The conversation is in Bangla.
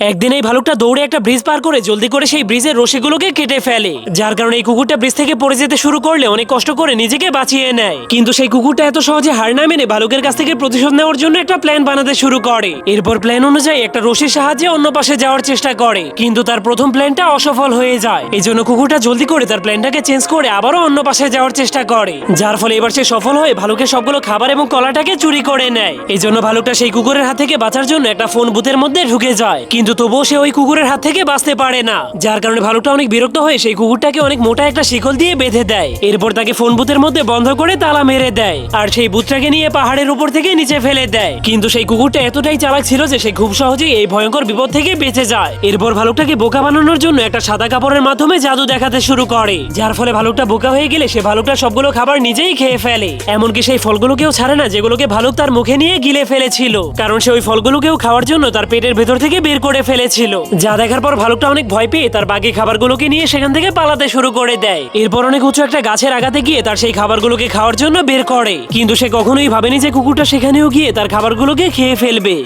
একদিন এই ভালুকটা দৌড়ে একটা ব্রিজ পার করে জলদি করে সেই ব্রিজের রশিগুলোকে কেটে ফেলে। যার কারণে এই কুকুরটা ব্রিজ থেকে পড়ে যেতে শুরু করলে অনেক কষ্ট করে নিজেকে বাঁচিয়ে নেয়। কিন্তু সেই কুকুরটা এত সহজে হার না মেনে ভালুকের কাছ থেকে প্রতিশোধ নেওয়ার জন্য একটা প্ল্যান বানাতে শুরু করে। এরপর প্ল্যান অনুযায়ী একটা রশির সাহায্যে অন্য পাশে যাওয়ার চেষ্টা করে। কিন্তু তার প্রথম প্ল্যানটা অসফল হয়ে যায়। এই জন্য কুকুরটা জলদি করে তার প্ল্যানটাকে চেঞ্জ করে আবারও অন্য পাশে যাওয়ার চেষ্টা করে। যার ফলে এবার সে সফল হয়ে ভালুকের সবগুলো খাবার এবং কলাটাকে চুরি করে নেয়। এই জন্য ভালুকটা সেই কুকুরের হাত থেকে বাঁচার জন্য একটা ফোন বুথের মধ্যে ঢুকে যায়। কিন্তু তবুও সে ওই কুকুরের হাত থেকে বাঁচতে পারে না। যার কারণে ভালুকটা অনেক বিরক্ত হয়ে সেই কুকুরটাকে অনেক মোটা একটা শিকল দিয়ে বেঁধে দেয়। এরপর তাকে ফোন বুথের মধ্যে বন্ধ করে তালা মেরে দেয়। আর সেই বুথটাকে নিয়ে পাহাড়ের উপর থেকে নিচে ফেলে দেয়। কিন্তু সেই কুকুরটা এতটাই চালাক ছিল যে সে খুব সহজেই এই ভয়ঙ্কর বিপদ থেকে বেঁচে যায়। এরপর ভালুকটাকে বোকা বানানোর জন্য একটা সাদা কাপড়ের মাধ্যমে জাদু দেখাতে শুরু করে। যার ফলে ভালুকটা বোকা হয়ে গেলে সে ভালুকটা সবগুলো খাবার নিজেই খেয়ে ফেলে। এমনকি সেই ফলগুলোকেও ছাড়ে না যেগুলোকে ভালুক তার মুখে নিয়ে গিলে ফেলেছিল। কারণ সে ওই ফলগুলোকেও খাওয়ার জন্য তার পেটের ভেতর থেকে বের করে ফেলেছিল। যা দেখার পর ভালুকটা অনেক ভয় পেয়ে তার বাকি খাবারগুলোকে নিয়ে সেখান থেকে পালাতে শুরু করে দেয়। এরপর অনেক উঁচু একটা গাছের আগাতে গিয়ে তার সেই খাবারগুলোকে খাওয়ার জন্য বের করে। কিন্তু সে কখনোই ভাবেনি যে কুকুরটা সেখানেও গিয়ে তার খাবারগুলোকে খেয়ে ফেলবে।